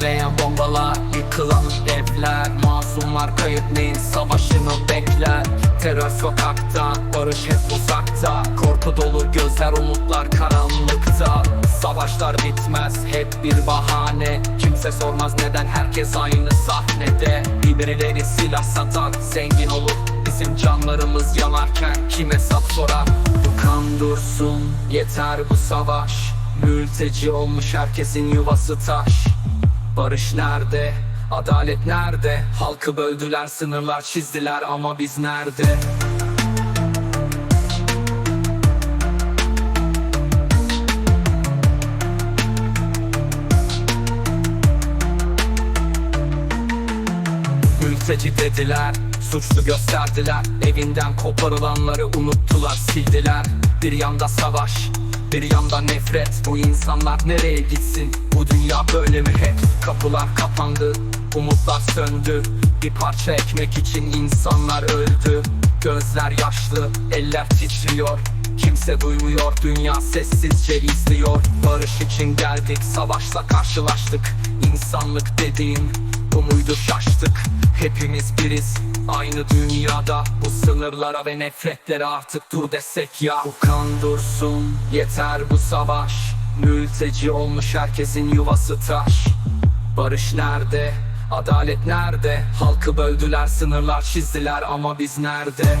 patlayan bombalar Yıkılan evler Masumlar kayıp neyin savaşını bekler. Terör sokakta Barış hep uzakta. Korku dolu gözler umutlar karanlıkta. Savaşlar bitmez hep bir bahane. Kimse sormaz neden herkes aynı sahnede. Birileri silah satar zengin olur. Bizim canlarımız yanarken kim hesap sorar? Bu kan dursun yeter bu savaş. Mülteci olmuş herkesin yuvası taş Barış nerede? Adalet nerede? Halkı böldüler, sınırlar çizdiler ama biz nerede? Mülteci dediler, suçlu gösterdiler Evinden koparılanları unuttular, sildiler Bir yanda savaş, bir yanda nefret Bu insanlar nereye gitsin? Bu dünya böyle mi hep? Kapılar kapandı, umutlar söndü. Bir parça ekmek için insanlar öldü. Gözler yaşlı, eller titriyor. Kimse duymuyor, dünya sessizce izliyor. Barış için geldik, savaşla karşılaştık. İnsanlık dediğin bu muydu şaştık? Hepimiz biriz aynı dünyada Bu sınırlara ve nefretlere artık dur desek ya Bu kan dursun yeter bu savaş Mülteci olmuş herkesin yuvası taş Barış nerede? Adalet nerede? Halkı böldüler sınırlar çizdiler ama biz nerede?